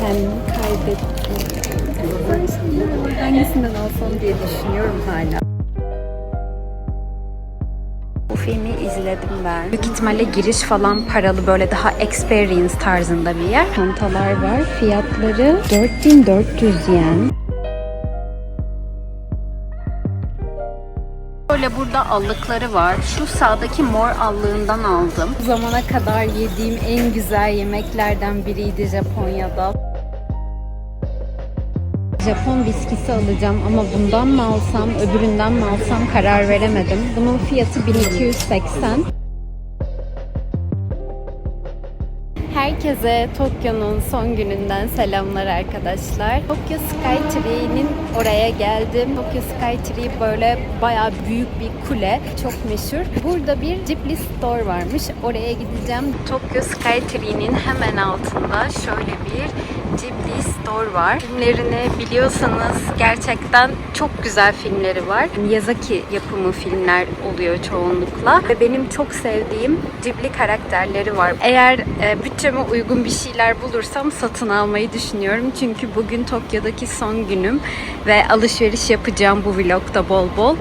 Kendimi kaybettim. Hangisinden alsam diye düşünüyorum hala. Bu filmi izledim ben. Büyük ihtimalle giriş falan paralı böyle daha experience tarzında bir yer. Çantalar var. Fiyatları 4400 yen. Böyle burada allıkları var. Şu sağdaki mor allığından aldım. Bu zamana kadar yediğim en güzel yemeklerden biriydi Japonya'da. Japon viskisi alacağım ama bundan mı alsam, öbüründen mi alsam karar veremedim. Bunun fiyatı 1280. Herkese Tokyo'nun son gününden selamlar arkadaşlar. Tokyo Sky Tree'nin oraya geldim. Tokyo Sky Tree böyle bayağı büyük bir kule. Çok meşhur. Burada bir Ghibli Store varmış. Oraya gideceğim. Tokyo Sky Tree'nin hemen altında şöyle bir Ghibli Store var. Filmlerini biliyorsanız gerçekten çok güzel filmleri var. Miyazaki yapımı filmler oluyor çoğunlukla. Ve benim çok sevdiğim Ghibli karakterleri var. Eğer e, bütçeme uygun bir şeyler bulursam satın almayı düşünüyorum. Çünkü bugün Tokyo'daki son günüm ve alışveriş yapacağım bu vlogda bol bol.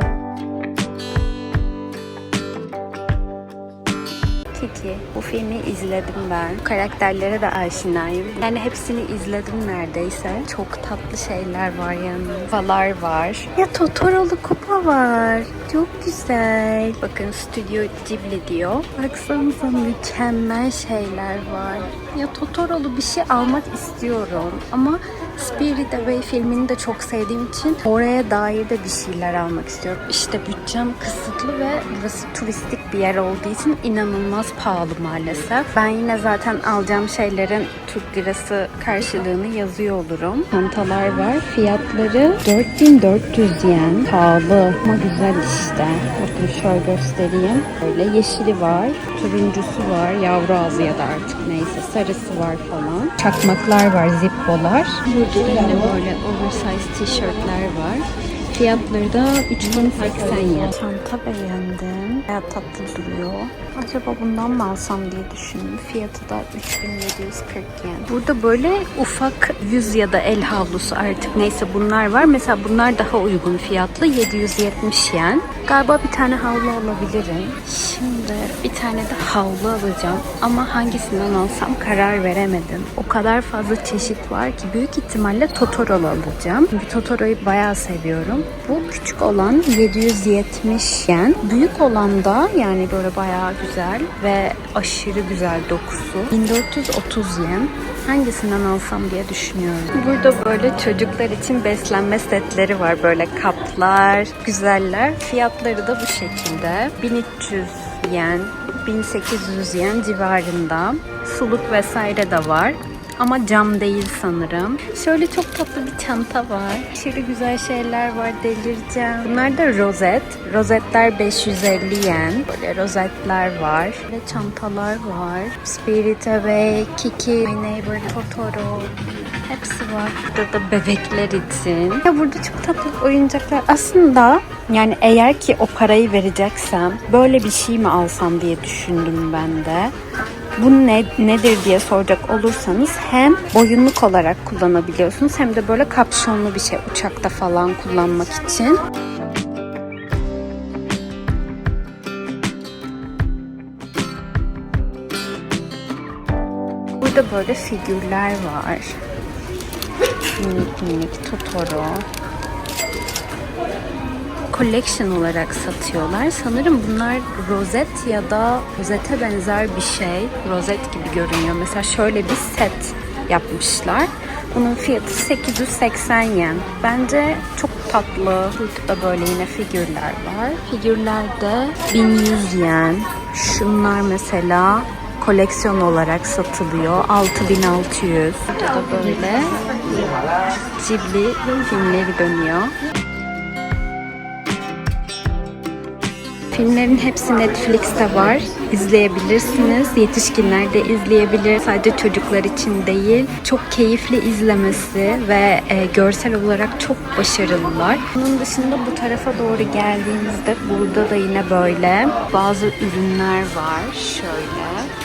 Filmi izledim ben. Karakterlere de aşinayım. Yani hepsini izledim neredeyse. Çok tatlı şeyler var yani. Kupalar var. Ya Totoro'lu kupa var. Çok güzel. Bakın Stüdyo Ghibli diyor. Baksanıza mükemmel şeyler var. Ya Totoro'lu bir şey almak istiyorum. Ama Spirit Away filmini de çok sevdiğim için oraya dair de bir şeyler almak istiyorum. İşte bütçem kısıtlı ve burası turistik bir yer olduğu için inanılmaz pahalı maalesef. Ben yine zaten alacağım şeylerin Türk lirası karşılığını yazıyor olurum. Çantalar var. Fiyatları 4400 yen. Pahalı ama güzel işte. Bakın şöyle göstereyim. Böyle yeşili var. Turuncusu var. Yavru ağzı ya da artık neyse. Sarısı var falan. Çakmaklar var. Zippolar. Burada yine böyle oversize tişörtler var. Fiyatları da 3080 yen. Çanta beğendim. Bayağı tatlı duruyor. Acaba bundan mı alsam diye düşündüm. Fiyatı da 3740 yen. Burada böyle ufak yüz ya da el havlusu artık neyse bunlar var. Mesela bunlar daha uygun fiyatlı. 770 yen. Galiba bir tane havlu alabilirim. Şimdi bir tane de havlu alacağım. Ama hangisinden alsam karar veremedim. O kadar fazla çeşit var ki büyük ihtimalle Totoro'lu alacağım. Çünkü Totoro'yu bayağı seviyorum. Bu küçük olan 770 yen. Büyük olan da yani böyle bayağı güzel ve aşırı güzel dokusu. 1430 yen. Hangisinden alsam diye düşünüyorum. Burada böyle çocuklar için beslenme setleri var. Böyle kaplar, güzeller. Fiyatları da bu şekilde. 1300 yen, 1800 yen civarında. Suluk vesaire de var. Ama cam değil sanırım. Şöyle çok tatlı bir çanta var. Aşırı güzel şeyler var. Delireceğim. Bunlar da rozet. Rozetler 550 yen. Böyle rozetler var. Ve çantalar var. Spirit Away, Kiki, My Neighbor Totoro. Hepsi var. Burada da bebekler için. Ya burada çok tatlı oyuncaklar. Aslında yani eğer ki o parayı vereceksem böyle bir şey mi alsam diye düşündüm ben de. Bu ne, nedir diye soracak olursanız hem boyunluk olarak kullanabiliyorsunuz hem de böyle kapşonlu bir şey uçakta falan kullanmak için. Burada böyle figürler var. Minik minik Totoro. Collection olarak satıyorlar. Sanırım bunlar rozet ya da rozete benzer bir şey. Rozet gibi görünüyor. Mesela şöyle bir set yapmışlar. Bunun fiyatı 880 yen. Bence çok tatlı. Burada da böyle yine figürler var. Figürlerde 1100 yen. Şunlar mesela koleksiyon olarak satılıyor. 6600. Burada da böyle Ghibli filmleri dönüyor. Filmlerin hepsi Netflix'te var. İzleyebilirsiniz. Yetişkinler de izleyebilir. Sadece çocuklar için değil. Çok keyifli izlemesi ve e, görsel olarak çok başarılılar. Bunun dışında bu tarafa doğru geldiğimizde burada da yine böyle bazı ürünler var. Şöyle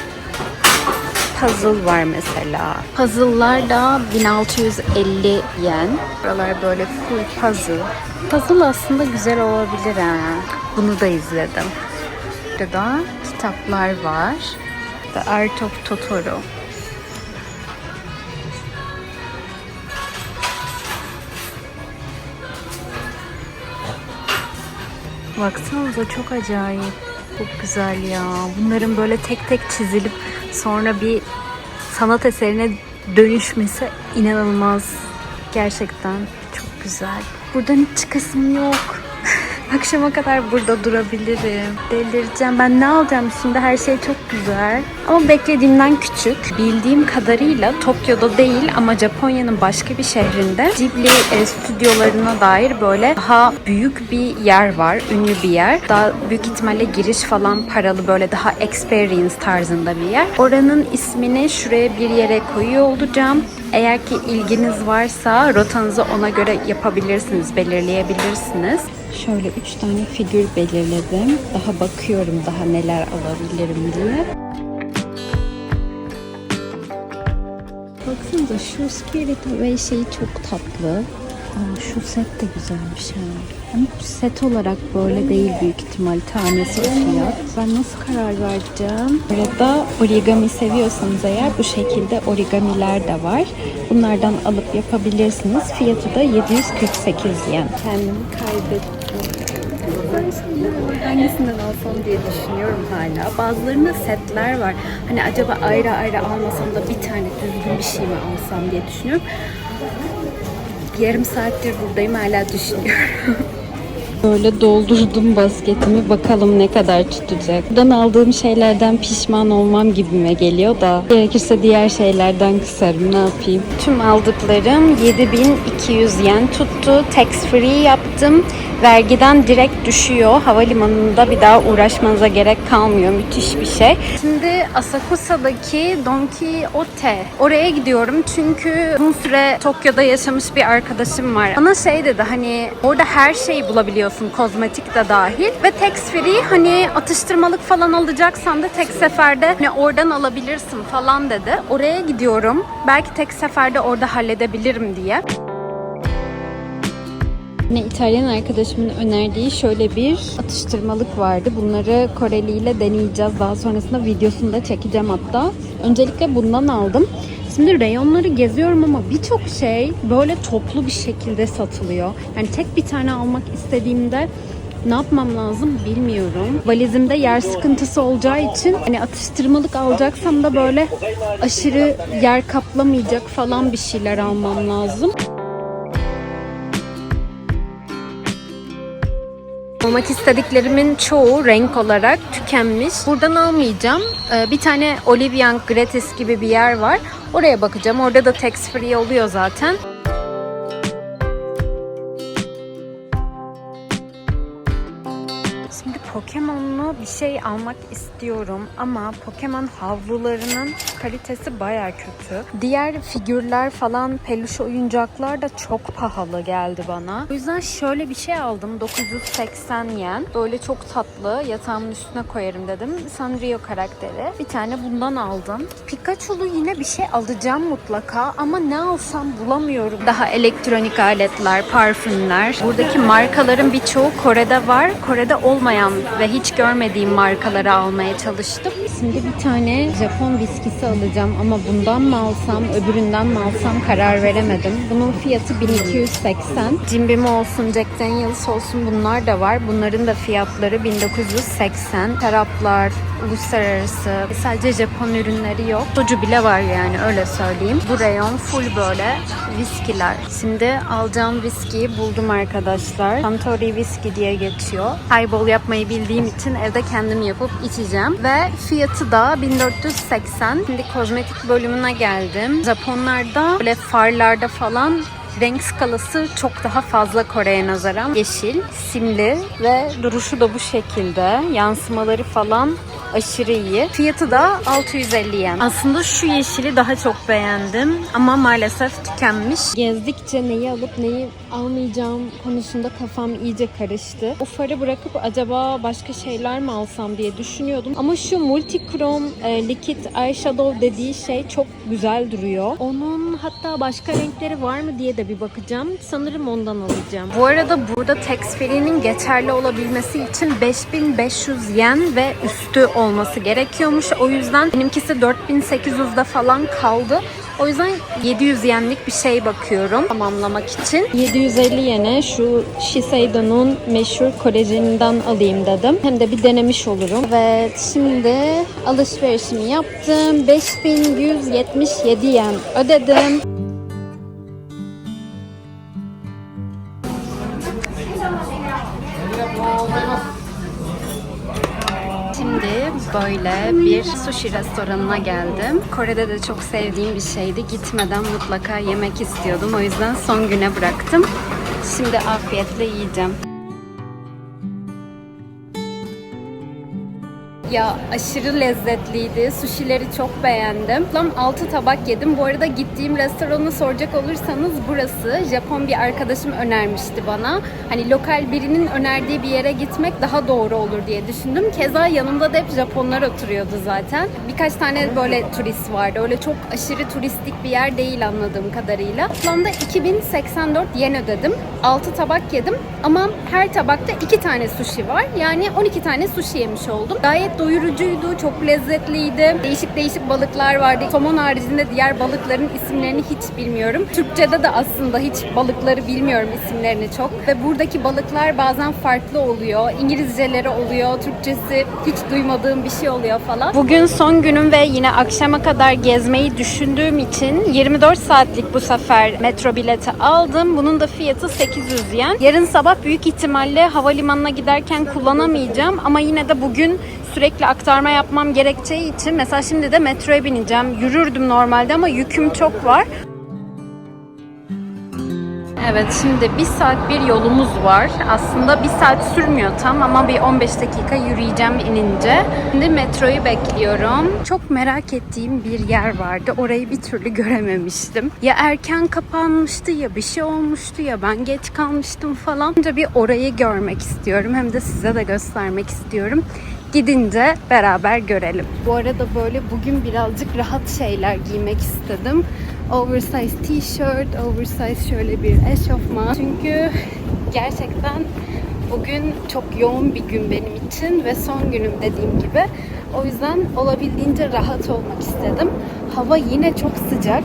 puzzle var mesela. Puzzle'lar da 1650 yen. Buralar böyle full puzzle. Puzzle aslında güzel olabilir ha. Bunu da izledim. Burada kitaplar var. The Art of Totoro. Baksanıza çok acayip. Çok güzel ya. Bunların böyle tek tek çizilip sonra bir sanat eserine dönüşmesi inanılmaz. Gerçekten çok güzel. Buradan hiç çıkasım yok. Akşama kadar burada durabilirim. Delireceğim. Ben ne alacağım şimdi? Her şey çok güzel. Ama beklediğimden küçük. Bildiğim kadarıyla Tokyo'da değil ama Japonya'nın başka bir şehrinde Ghibli e, stüdyolarına dair böyle daha büyük bir yer var. Ünlü bir yer. Daha büyük ihtimalle giriş falan paralı böyle daha experience tarzında bir yer. Oranın ismini şuraya bir yere koyuyor olacağım. Eğer ki ilginiz varsa rotanızı ona göre yapabilirsiniz, belirleyebilirsiniz. Şöyle üç tane figür belirledim. Daha bakıyorum daha neler alabilirim diye. Baksanıza şu Spirit Away şeyi çok tatlı. Aa, şu set de güzelmiş ha. Ama set olarak böyle değil büyük ihtimal. Tanesi fiyat. Ben nasıl karar vereceğim? Arada origami seviyorsanız eğer bu şekilde origamiler de var. Bunlardan alıp yapabilirsiniz. Fiyatı da 748 yen. Kendimi kaybettim. Hangisinden alsam diye düşünüyorum hala. Bazılarında setler var. Hani acaba ayrı ayrı almasam da bir tane düzgün bir şey mi alsam diye düşünüyorum. Yarım saattir buradayım hala düşünüyorum. Böyle doldurdum basketimi bakalım ne kadar tutacak. Buradan aldığım şeylerden pişman olmam gibime geliyor da gerekirse diğer şeylerden kısarım ne yapayım. Tüm aldıklarım 7200 yen tuttu. Tax free yaptım. Vergiden direkt düşüyor. Havalimanında bir daha uğraşmanıza gerek kalmıyor. Müthiş bir şey. Şimdi Asakusa'daki Don Quixote. Oraya gidiyorum çünkü uzun süre Tokyo'da yaşamış bir arkadaşım var. Bana şey dedi hani orada her şeyi bulabiliyorsun kozmetik de dahil ve tax free hani atıştırmalık falan alacaksan da tek seferde hani oradan alabilirsin falan dedi. Oraya gidiyorum. Belki tek seferde orada halledebilirim diye. Yine İtalyan arkadaşımın önerdiği şöyle bir atıştırmalık vardı. Bunları Koreli ile deneyeceğiz. Daha sonrasında videosunu da çekeceğim hatta. Öncelikle bundan aldım. Şimdi reyonları geziyorum ama birçok şey böyle toplu bir şekilde satılıyor. Yani tek bir tane almak istediğimde ne yapmam lazım bilmiyorum. Valizimde yer sıkıntısı olacağı için hani atıştırmalık alacaksam da böyle aşırı yer kaplamayacak falan bir şeyler almam lazım. Almak istediklerimin çoğu renk olarak tükenmiş. Buradan almayacağım. Ee, Bir tane Olivian Gratis gibi bir yer var. Oraya bakacağım. Orada da tax free oluyor zaten. Şey almak istiyorum ama Pokemon havlularının kalitesi baya kötü. Diğer figürler falan, peluş oyuncaklar da çok pahalı geldi bana. O yüzden şöyle bir şey aldım. 980 yen. Böyle çok tatlı. Yatağımın üstüne koyarım dedim. Sanrio karakteri. Bir tane bundan aldım. Pikachu'lu yine bir şey alacağım mutlaka ama ne alsam bulamıyorum. Daha elektronik aletler, parfümler. Buradaki markaların birçoğu Kore'de var. Kore'de olmayan ve hiç görmediğim markaları almaya çalıştım. Şimdi bir tane Japon viskisi alacağım ama bundan mı alsam, öbüründen mi alsam karar veremedim. Bunun fiyatı 1280. Jim Beam olsun, Jack Daniels olsun bunlar da var. Bunların da fiyatları 1980. Şaraplar, uluslararası, sadece Japon ürünleri yok. Soju bile var yani öyle söyleyeyim. Bu reyon full böyle viskiler. Şimdi alacağım viskiyi buldum arkadaşlar. Suntory viski diye geçiyor. Highball yapmayı bildiğim için evde kendim yapıp içeceğim. Ve fiyatı da 1480. Şimdi kozmetik bölümüne geldim. Japonlarda böyle farlarda falan renk skalası çok daha fazla Kore'ye nazaran. Yeşil, simli ve duruşu da bu şekilde. Yansımaları falan Aşırı iyi. Fiyatı da 650 yen. Aslında şu yeşili daha çok beğendim ama maalesef tükenmiş. Gezdikçe neyi alıp neyi almayacağım konusunda kafam iyice karıştı. O farı bırakıp acaba başka şeyler mi alsam diye düşünüyordum. Ama şu multichrome e, liquid eyeshadow dediği şey çok güzel duruyor. Onun hatta başka renkleri var mı diye de bir bakacağım. Sanırım ondan alacağım. Bu arada burada tax free'nin geçerli olabilmesi için 5500 yen ve üstü olması gerekiyormuş. O yüzden benimkisi 4800'de falan kaldı. O yüzden 700 yenlik bir şey bakıyorum tamamlamak için. 750 yene şu Shiseido'nun meşhur kolajeninden alayım dedim. Hem de bir denemiş olurum. Evet şimdi alışverişimi yaptım. 5177 yen ödedim. Böyle bir sushi restoranına geldim. Kore'de de çok sevdiğim bir şeydi. Gitmeden mutlaka yemek istiyordum. O yüzden son güne bıraktım. Şimdi afiyetle yiyeceğim. Ya aşırı lezzetliydi. Sushileri çok beğendim. Tam 6 tabak yedim. Bu arada gittiğim restoranı soracak olursanız burası. Japon bir arkadaşım önermişti bana. Hani lokal birinin önerdiği bir yere gitmek daha doğru olur diye düşündüm. Keza yanımda da hep Japonlar oturuyordu zaten. Birkaç tane böyle turist vardı. Öyle çok aşırı turistik bir yer değil anladığım kadarıyla. Toplamda 2084 yen ödedim. 6 tabak yedim ama her tabakta 2 tane sushi var. Yani 12 tane sushi yemiş oldum. Gayet doyurucuydu, çok lezzetliydi. Değişik değişik balıklar vardı. Somon haricinde diğer balıkların isimlerini hiç bilmiyorum. Türkçe'de de aslında hiç balıkları bilmiyorum isimlerini çok. Ve buradaki balıklar bazen farklı oluyor. İngilizceleri oluyor, Türkçesi hiç duymadığım bir şey oluyor falan. Bugün son günüm ve yine akşama kadar gezmeyi düşündüğüm için 24 saatlik bu sefer metro bileti aldım. Bunun da fiyatı 800 yen. Yarın sabah büyük ihtimalle havalimanına giderken kullanamayacağım ama yine de bugün sürekli aktarma yapmam gerekeceği için mesela şimdi de metroya bineceğim. Yürürdüm normalde ama yüküm çok var. Evet şimdi bir saat bir yolumuz var. Aslında bir saat sürmüyor tam ama bir 15 dakika yürüyeceğim inince. Şimdi metroyu bekliyorum. Çok merak ettiğim bir yer vardı. Orayı bir türlü görememiştim. Ya erken kapanmıştı ya bir şey olmuştu ya ben geç kalmıştım falan. Önce bir orayı görmek istiyorum. Hem de size de göstermek istiyorum. Gidince beraber görelim. Bu arada böyle bugün birazcık rahat şeyler giymek istedim. Oversize t-shirt, oversize şöyle bir eşofman. Çünkü gerçekten bugün çok yoğun bir gün benim için ve son günüm dediğim gibi. O yüzden olabildiğince rahat olmak istedim. Hava yine çok sıcak.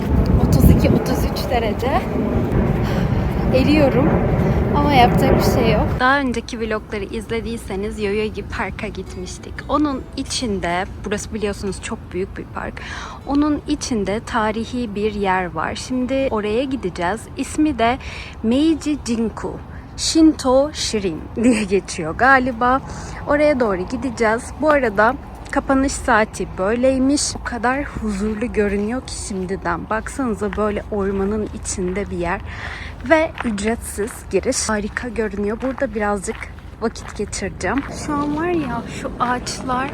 32-33 derece. Eriyorum. Ama yapacak bir şey yok. Daha önceki vlogları izlediyseniz Yoyogi Park'a gitmiştik. Onun içinde, burası biliyorsunuz çok büyük bir park. Onun içinde tarihi bir yer var. Şimdi oraya gideceğiz. İsmi de Meiji Jinku. Shinto Shirin diye geçiyor galiba. Oraya doğru gideceğiz. Bu arada Kapanış saati böyleymiş. O kadar huzurlu görünüyor ki şimdiden. Baksanıza böyle ormanın içinde bir yer. Ve ücretsiz giriş. Harika görünüyor. Burada birazcık vakit geçireceğim. Şu an var ya şu ağaçlar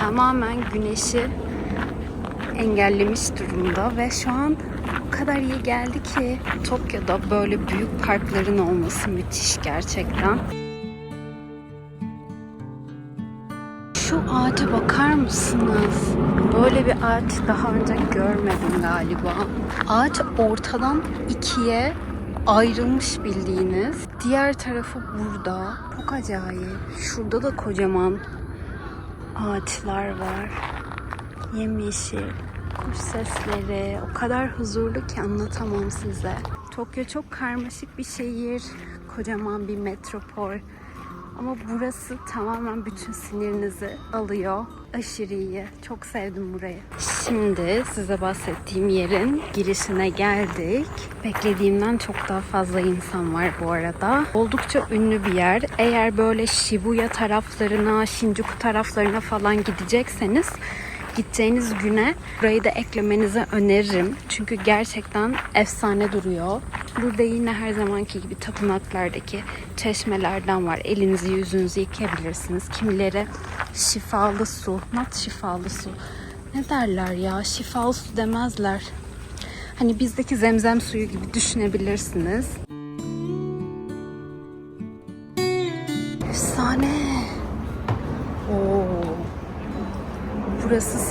tamamen güneşi engellemiş durumda ve şu an o kadar iyi geldi ki Tokyo'da böyle büyük parkların olması müthiş gerçekten. Şu ağaca bakar mısınız? Böyle bir ağaç daha önce görmedim galiba. Ağaç ortadan ikiye ayrılmış bildiğiniz. Diğer tarafı burada. Çok acayip. Şurada da kocaman ağaçlar var. Yemyeşil. Kuş sesleri. O kadar huzurlu ki anlatamam size. Tokyo çok karmaşık bir şehir. Kocaman bir metropol. Ama burası tamamen bütün sinirinizi alıyor. Aşırı iyi. Çok sevdim burayı. Şimdi size bahsettiğim yerin girişine geldik. Beklediğimden çok daha fazla insan var bu arada. Oldukça ünlü bir yer. Eğer böyle Shibuya taraflarına, Shinjuku taraflarına falan gidecekseniz gideceğiniz güne burayı da eklemenizi öneririm. Çünkü gerçekten efsane duruyor. Burada yine her zamanki gibi tapınaklardaki çeşmelerden var. Elinizi yüzünüzü yıkayabilirsiniz. Kimileri şifalı su, mat şifalı su. Ne derler ya? Şifalı su demezler. Hani bizdeki zemzem suyu gibi düşünebilirsiniz.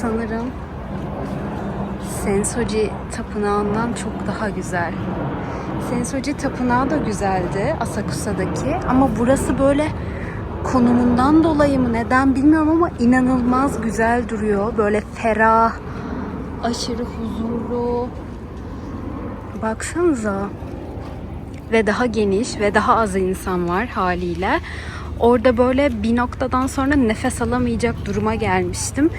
Sanırım Sensoji Tapınağı'ndan çok daha güzel. Sensoji Tapınağı da güzeldi Asakusa'daki ama burası böyle konumundan dolayı mı neden bilmiyorum ama inanılmaz güzel duruyor. Böyle ferah, aşırı huzurlu. Baksanıza ve daha geniş ve daha az insan var haliyle. Orada böyle bir noktadan sonra nefes alamayacak duruma gelmiştim.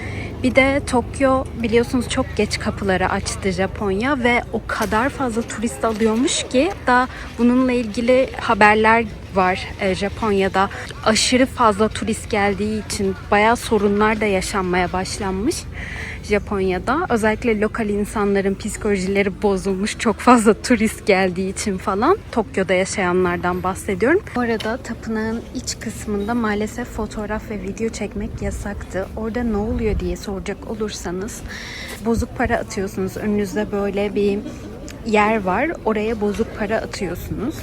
Bir de Tokyo biliyorsunuz çok geç kapıları açtı Japonya ve o kadar fazla turist alıyormuş ki da bununla ilgili haberler var e, Japonya'da. Aşırı fazla turist geldiği için bayağı sorunlar da yaşanmaya başlanmış. Japonya'da. Özellikle lokal insanların psikolojileri bozulmuş. Çok fazla turist geldiği için falan. Tokyo'da yaşayanlardan bahsediyorum. Bu arada tapınağın iç kısmında maalesef fotoğraf ve video çekmek yasaktı. Orada ne oluyor diye soracak olursanız bozuk para atıyorsunuz. Önünüzde böyle bir yer var. Oraya bozuk para atıyorsunuz.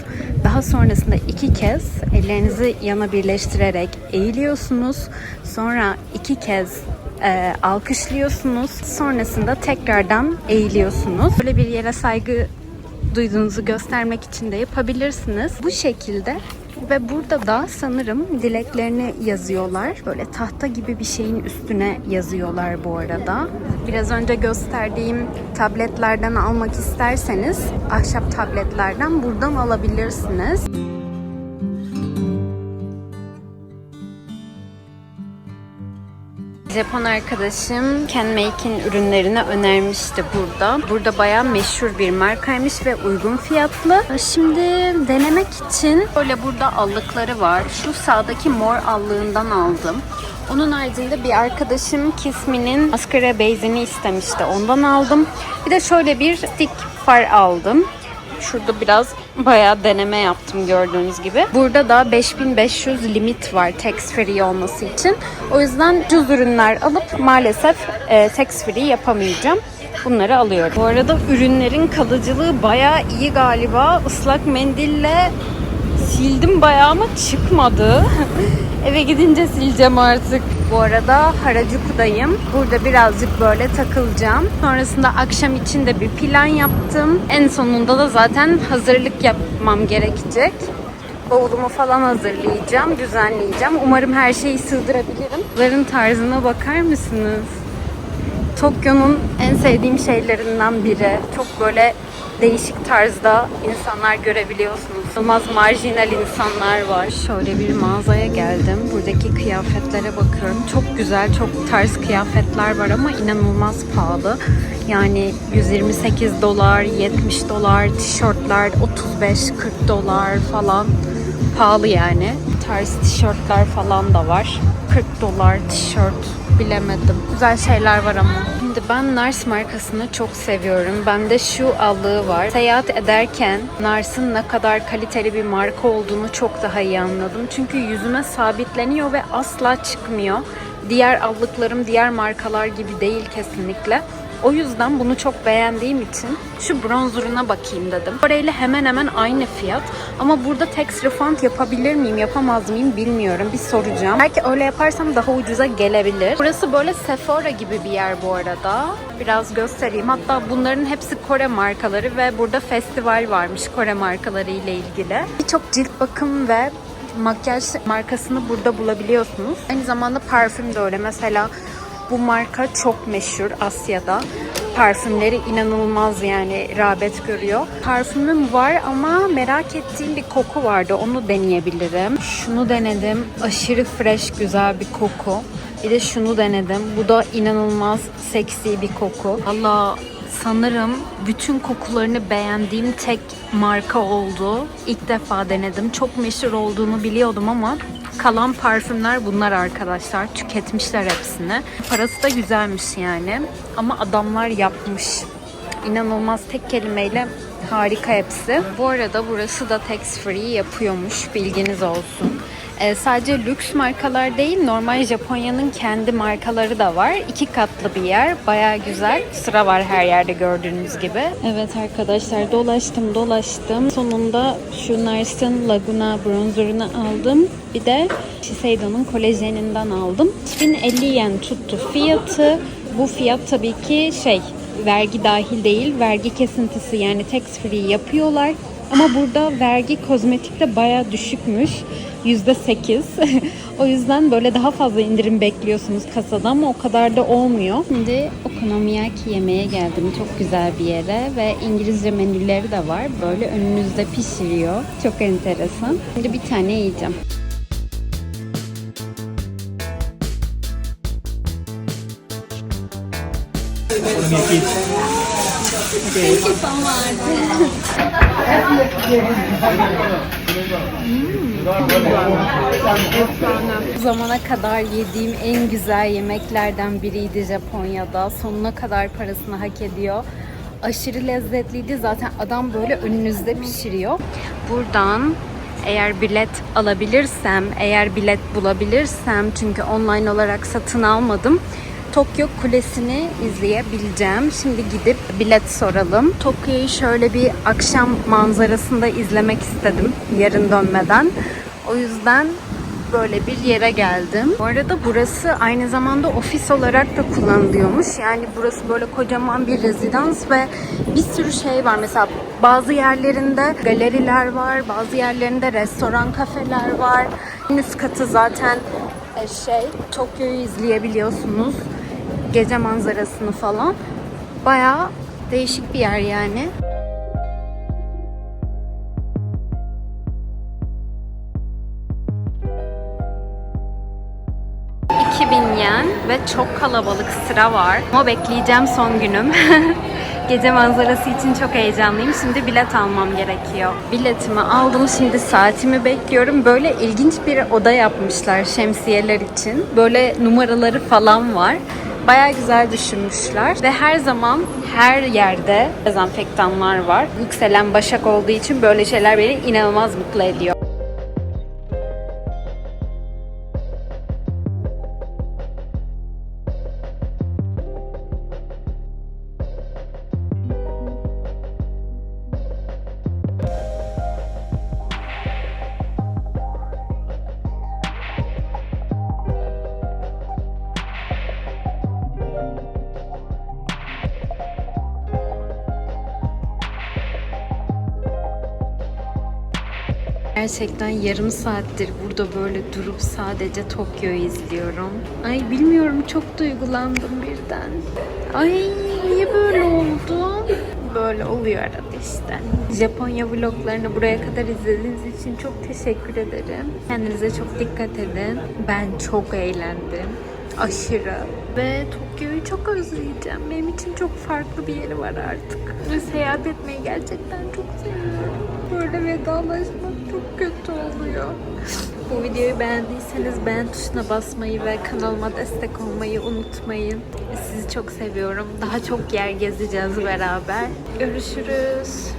Daha sonrasında iki kez ellerinizi yana birleştirerek eğiliyorsunuz. Sonra iki kez e, alkışlıyorsunuz. Sonrasında tekrardan eğiliyorsunuz. Böyle bir yere saygı duyduğunuzu göstermek için de yapabilirsiniz. Bu şekilde ve burada da sanırım dileklerini yazıyorlar. Böyle tahta gibi bir şeyin üstüne yazıyorlar bu arada. Biraz önce gösterdiğim tabletlerden almak isterseniz ahşap tabletlerden buradan alabilirsiniz. Japon arkadaşım Ken Make'in ürünlerini önermişti burada. Burada bayağı meşhur bir markaymış ve uygun fiyatlı. Şimdi denemek için böyle burada allıkları var. Şu sağdaki mor allığından aldım. Onun haricinde bir arkadaşım Kismi'nin maskara base'ini istemişti. Ondan aldım. Bir de şöyle bir stick far aldım. Şurada biraz bayağı deneme yaptım gördüğünüz gibi. Burada da 5500 limit var tax free olması için. O yüzden ucuz ürünler alıp maalesef e, tax free yapamayacağım. Bunları alıyorum. Bu arada ürünlerin kalıcılığı bayağı iyi galiba. Islak mendille sildim bayağı ama çıkmadı. Eve gidince sileceğim artık. Bu arada Harajuku'dayım. Burada birazcık böyle takılacağım. Sonrasında akşam için de bir plan yaptım. En sonunda da zaten hazırlık yapmam gerekecek. Bavulumu falan hazırlayacağım, düzenleyeceğim. Umarım her şeyi sığdırabilirim. Bunların tarzına bakar mısınız? Tokyo'nun en sevdiğim şeylerinden biri. Çok böyle değişik tarzda insanlar görebiliyorsunuz. Olmaz marjinal insanlar var. Şöyle bir mağazaya geldim. Buradaki kıyafetlere bakıyorum. Çok güzel, çok tarz kıyafetler var ama inanılmaz pahalı. Yani 128 dolar, 70 dolar, tişörtler 35-40 dolar falan. Pahalı yani. Tarz tişörtler falan da var. 40 dolar tişört bilemedim. Güzel şeyler var ama. Şimdi ben Nars markasını çok seviyorum. Bende şu allığı var. Seyahat ederken Nars'ın ne kadar kaliteli bir marka olduğunu çok daha iyi anladım. Çünkü yüzüme sabitleniyor ve asla çıkmıyor. Diğer allıklarım diğer markalar gibi değil kesinlikle. O yüzden bunu çok beğendiğim için şu bronzerına bakayım dedim. Parayla hemen hemen aynı fiyat. Ama burada tax refund yapabilir miyim, yapamaz mıyım bilmiyorum. Bir soracağım. Belki öyle yaparsam daha ucuza gelebilir. Burası böyle Sephora gibi bir yer bu arada. Biraz göstereyim. Hatta bunların hepsi Kore markaları ve burada festival varmış Kore markaları ile ilgili. Birçok cilt bakım ve makyaj markasını burada bulabiliyorsunuz. Aynı zamanda parfüm de öyle. Mesela bu marka çok meşhur Asya'da. Parfümleri inanılmaz yani rağbet görüyor. Parfümüm var ama merak ettiğim bir koku vardı. Onu deneyebilirim. Şunu denedim. Aşırı fresh güzel bir koku. Bir de şunu denedim. Bu da inanılmaz seksi bir koku. Allah sanırım bütün kokularını beğendiğim tek marka oldu. İlk defa denedim. Çok meşhur olduğunu biliyordum ama Kalan parfümler bunlar arkadaşlar. Tüketmişler hepsini. Parası da güzelmiş yani. Ama adamlar yapmış. İnanılmaz tek kelimeyle harika hepsi. Bu arada burası da tax free yapıyormuş. Bilginiz olsun. Ee, sadece lüks markalar değil, normal Japonya'nın kendi markaları da var. İki katlı bir yer, baya güzel. Sıra var her yerde gördüğünüz gibi. Evet arkadaşlar dolaştım dolaştım. Sonunda şu Nars'ın Laguna bronzerını aldım. Bir de Shiseido'nun kolajeninden aldım. 1050 yen tuttu fiyatı. Bu fiyat tabii ki şey vergi dahil değil. Vergi kesintisi yani tax free yapıyorlar. Ama burada vergi kozmetikte baya düşükmüş. %8. o yüzden böyle daha fazla indirim bekliyorsunuz kasada ama o kadar da olmuyor. Şimdi okonomiyaki yemeğe geldim. Çok güzel bir yere ve İngilizce menüleri de var. Böyle önünüzde pişiriyor. Çok enteresan. Şimdi bir tane yiyeceğim. Bu zamana kadar yediğim en güzel yemeklerden biriydi Japonya'da. Sonuna kadar parasını hak ediyor. Aşırı lezzetliydi. Zaten adam böyle önünüzde pişiriyor. Buradan eğer bilet alabilirsem, eğer bilet bulabilirsem çünkü online olarak satın almadım. Tokyo Kulesi'ni izleyebileceğim. Şimdi gidip bilet soralım. Tokyo'yu şöyle bir akşam manzarasında izlemek istedim yarın dönmeden. O yüzden böyle bir yere geldim. Bu arada burası aynı zamanda ofis olarak da kullanılıyormuş. Yani burası böyle kocaman bir rezidans ve bir sürü şey var. Mesela bazı yerlerinde galeriler var, bazı yerlerinde restoran, kafeler var. Üst katı zaten e, şey Tokyo'yu izleyebiliyorsunuz. Gece manzarasını falan. Bayağı değişik bir yer yani. 2000 yen ve çok kalabalık sıra var. Ama bekleyeceğim son günüm. Gece manzarası için çok heyecanlıyım. Şimdi bilet almam gerekiyor. Biletimi aldım. Şimdi saatimi bekliyorum. Böyle ilginç bir oda yapmışlar şemsiyeler için. Böyle numaraları falan var. Baya güzel düşünmüşler. Ve her zaman her yerde dezenfektanlar var. Yükselen başak olduğu için böyle şeyler beni inanılmaz mutlu ediyor. Gerçekten yarım saattir burada böyle durup sadece Tokyo'yu izliyorum. Ay bilmiyorum çok duygulandım birden. Ay niye böyle oldu? Böyle oluyor arada işte. Japonya vloglarını buraya kadar izlediğiniz için çok teşekkür ederim. Kendinize çok dikkat edin. Ben çok eğlendim. Aşırı. Ve Tokyo'yu çok özleyeceğim. Benim için çok farklı bir yeri var artık. Ve seyahat etmeyi gerçekten çok seviyorum. Böyle vedalaşmak çok kötü oluyor. Bu videoyu beğendiyseniz beğen tuşuna basmayı ve kanalıma destek olmayı unutmayın. Sizi çok seviyorum. Daha çok yer gezeceğiz beraber. Görüşürüz.